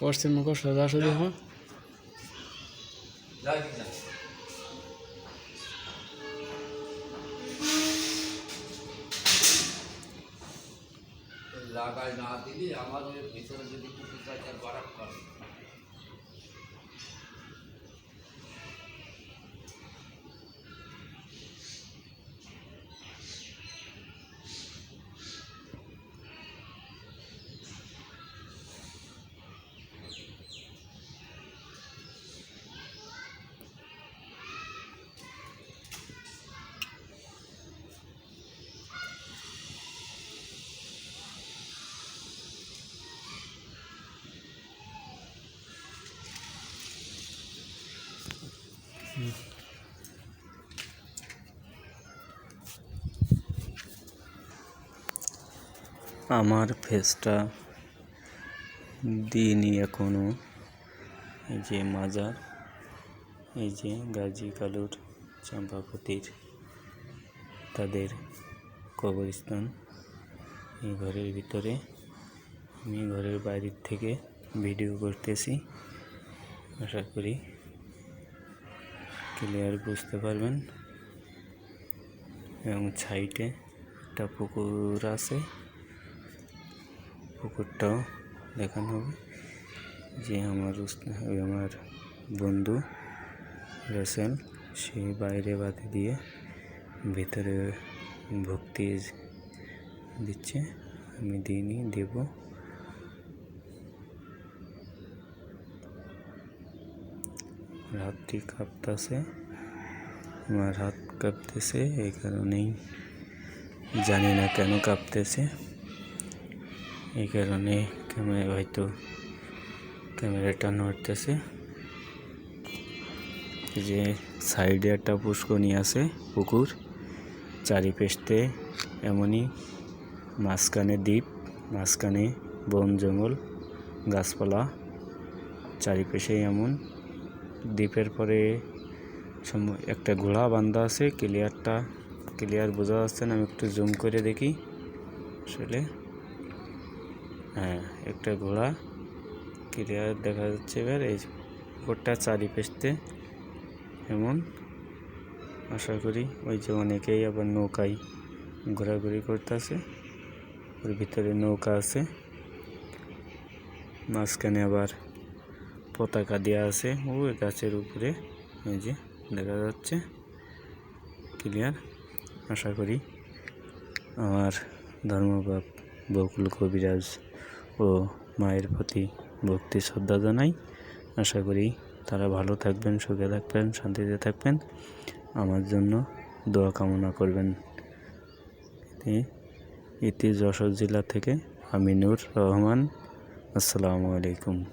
পশ্চিম মুখ সোজাসুজি হ্যাঁ লাগায় না দিলে আমাদের ভিতরে যদি কুকুর চাই তার বাড়াক করে আমার ফেসটা দিইনি এখনও এই যে মাজার এই যে গাজী কালুর চম্পাপতির তাদের কবরস্থান। এই ঘরের ভিতরে আমি ঘরের বাইরের থেকে ভিডিও করতেছি। আশা করি ক্লিয়ার বুঝতে পারবেন। এবং সাইডে একটা পুকুর আছে। পুকুরটাও দেখানো হবে। যে আমার আমার বন্ধু রেসেল, সে বাইরে বাতি দিয়ে ভিতরে ভক্তি দিচ্ছে। আমি দিইনি, দেব। হাতটি কাঁপতেছে? আমার হাত কাঁপতেছে, এই কারণেই জানি না কেন কাঁপতেছে। এই কারণে ক্যামেরা হয়তো ক্যামেরাটা নড়তেছে যে সাইডে একটা পুষ্করণী আছে, পুকুর। চারিপাশে এমনই মাঝখানে দ্বীপ, মাঝখানে বন জঙ্গল, গাছপালা চারিপাশে এমন। দ্বীপের পরে একটা ঘোড়া বান্ধা আছে, ক্লিয়ারটা ক্লিয়ার বোঝা যাচ্ছে না, আমি একটু জুম করে দেখি। আসলে হ্যাঁ একটা ঘোড়া ক্লিয়ার দেখা যাচ্ছে এবার। এই পুকুরটা চারিপাশে এমন। আশা করি ওই যে অনেকেই আবার নৌকায় ঘোরাঘুরি করতেছে। ওর ভিতরে নৌকা আছে। মাঝখানে আবার পতাকা দেওয়া আছে। ওই গাছের উপরে। এই যে, দেখা যাচ্ছে। ক্লিয়ার আশা করি আমার ধর্মবাপ বকুল কবিরাজ ও মায়ের প্রতি ভক্তি, শ্রদ্ধা জানাই। আশা করি তারা ভালো থাকবেন, সুখে থাকবেন, শান্তিতে থাকবেন। আমার জন্য দোয়া কামনা করবেন। এটি যশোর জেলা থেকে আমিনুর রহমান। আসসালামু আলাইকুম।